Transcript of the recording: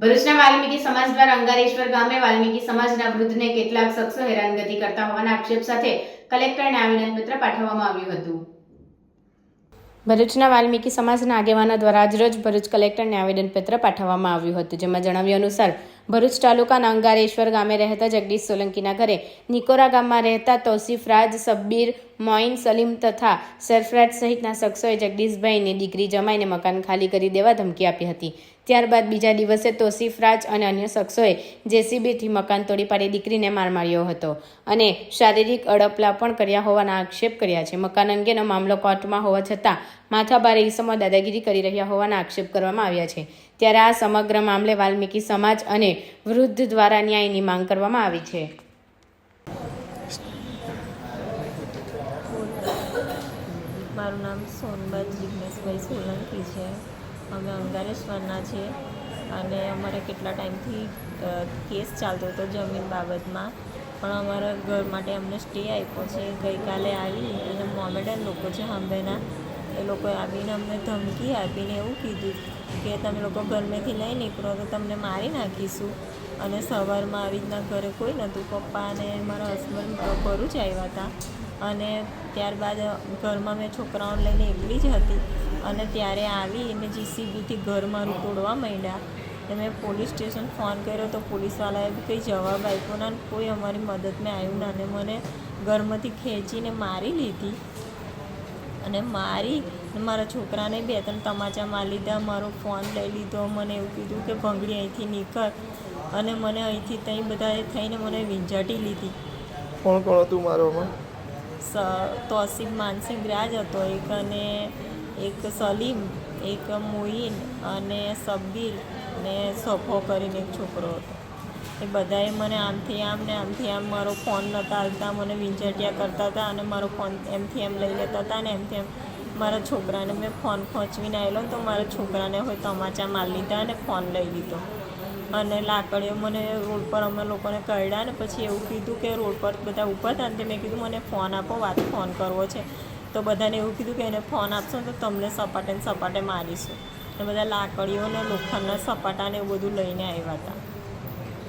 ભરૂચના વાલ્મીકી સમાજ દ્વારા અંગારેશ્વર ગામે વાલ્મીકી સમાજના વૃદ્ધને કેટલાક શખ્સો હેરાનગતિ કરતા હોવાના આક્ષેપ સાથે કલેક્ટરને આવેદનપત્ર પાઠવવામાં આવ્યું હતું. ભરૂચના વાલ્મીકી સમાજના આગેવાનો દ્વારા આજરોજ ભરૂચ કલેક્ટરને આવેદનપત્ર પાઠવવામાં આવ્યું હતું. જેમાં જણાવ્યું અનુસાર ભરૂચ તાલુકાના અંગારેશ્વર ગામે રહેતા જગદીશ સોલંકીના ઘરે નિકોરા ગામમાં રહેતા તૌસીફ સબ્બીર, મોઇન, સલીમ તથા સરફરાજ સહિતના શખ્સોએ જગદીશભાઈની દીકરી જમાઈને મકાન ખાલી કરી દેવા ધમકી આપી હતી. ત્યારબાદ બીજા દિવસે તોસીફ અને અન્ય શખ્સોએ જેસીબીથી મકાન તોડી પાડી દીકરીને માર માર્યો હતો અને શારીરિક અડપલા પણ કર્યા હોવાના આક્ષેપ કર્યા છે. મકાન અંગેનો મામલો કોર્ટમાં હોવા છતાં માથાભારે ઈસમો દાદાગીરી કરી રહ્યા હોવાના આક્ષેપ કરવામાં આવ્યા છે. ત્યારે આ સમગ્ર મામલે વાલ્મીકી સમાજ અને વૃદ્ધ દ્વારા ન્યાયની માંગ કરવામાં આવી છે. મારું નામ સોનબા જિગ્નેશભાઈ સોલંકી છે. અમે અંગારેશ્વરના છીએ અને અમારે કેટલા ટાઈમથી કેસ ચાલતો હતો જમીન બાબતમાં. પણ અમારા ઘર માટે અમને સ્ટે આપ્યો છે. ગઈકાલે આવી અને મોમેડન લોકો છે હંબેના એ લોકોએ આવીને અમને ધમકી આપીને એવું કીધું કે તમે લોકો ઘરમેથી લઈ નીકળો તો તમને મારી નાખીશું. અને સવારમાં આવી રીતના ઘરે કોઈ નહોતું. પપ્પા અને મારા હસબન્ડ ભરૂચ આવ્યા હતા. અને ત્યારબાદ ઘરમાં મેં છોકરાઓને લઈને એકલી જ હતી. અને ત્યારે આવી અને જીસીબીથી ઘર મારું તોડવા માંડ્યા. અને મેં પોલીસ સ્ટેશન ફોન કર્યો તો પોલીસવાળાએ કંઈ જવાબ આપ્યો ના કોઈ અમારી મદદમાં આવ્યું ના અને મને ઘરમાંથી ખેંચીને મારી લીધી. અને મારી મારા છોકરાને બે ત્રણ તમાચા લીધા મારો ફોન લઈ લીધો મને એવું કીધું કે ભંગડી અહીંથી નીકળ. અને મને અહીંથી ત્યાં બધાએ થઈને મને વીંઝાટી લીધી. કોણ કોણ હતું મારોમાં તોસીફ માનસિંહ રાજ હતો એક અને એક સલીમ એક મોઈન અને સબ્બીર ને સફો કરીને એક છોકરો હતો. એ બધાએ મને આમથી આમ ને આમથી આમ મારો ફોન નહોતા હાલતા, મને વિંચટિયા કરતા હતા અને મારો ફોન એમથી એમ લઈ લેતા હતા ને એમથી એમ. મારા છોકરાને મેં ફોન ખોંચવીને આવેલો તો મારા છોકરાને હોય તમાચા મારી લીધા અને ફોન લઈ લીધો. અને લાકડીઓ મને રોડ પર અમે લોકોને કરડ્યા ને પછી એવું કીધું કે રોડ પર બધા ઊભા હતા ને મેં કીધું, મને ફોન આપો, વાત ફોન કરવો છે. તો બધાને એવું કીધું કે એને ફોન આપશો તો તમને સપાટે ને સપાટે મારીશું. ને બધા લાકડીઓ ને લોખંડના સપાટા ને એવું બધું લઈને આવ્યા હતા.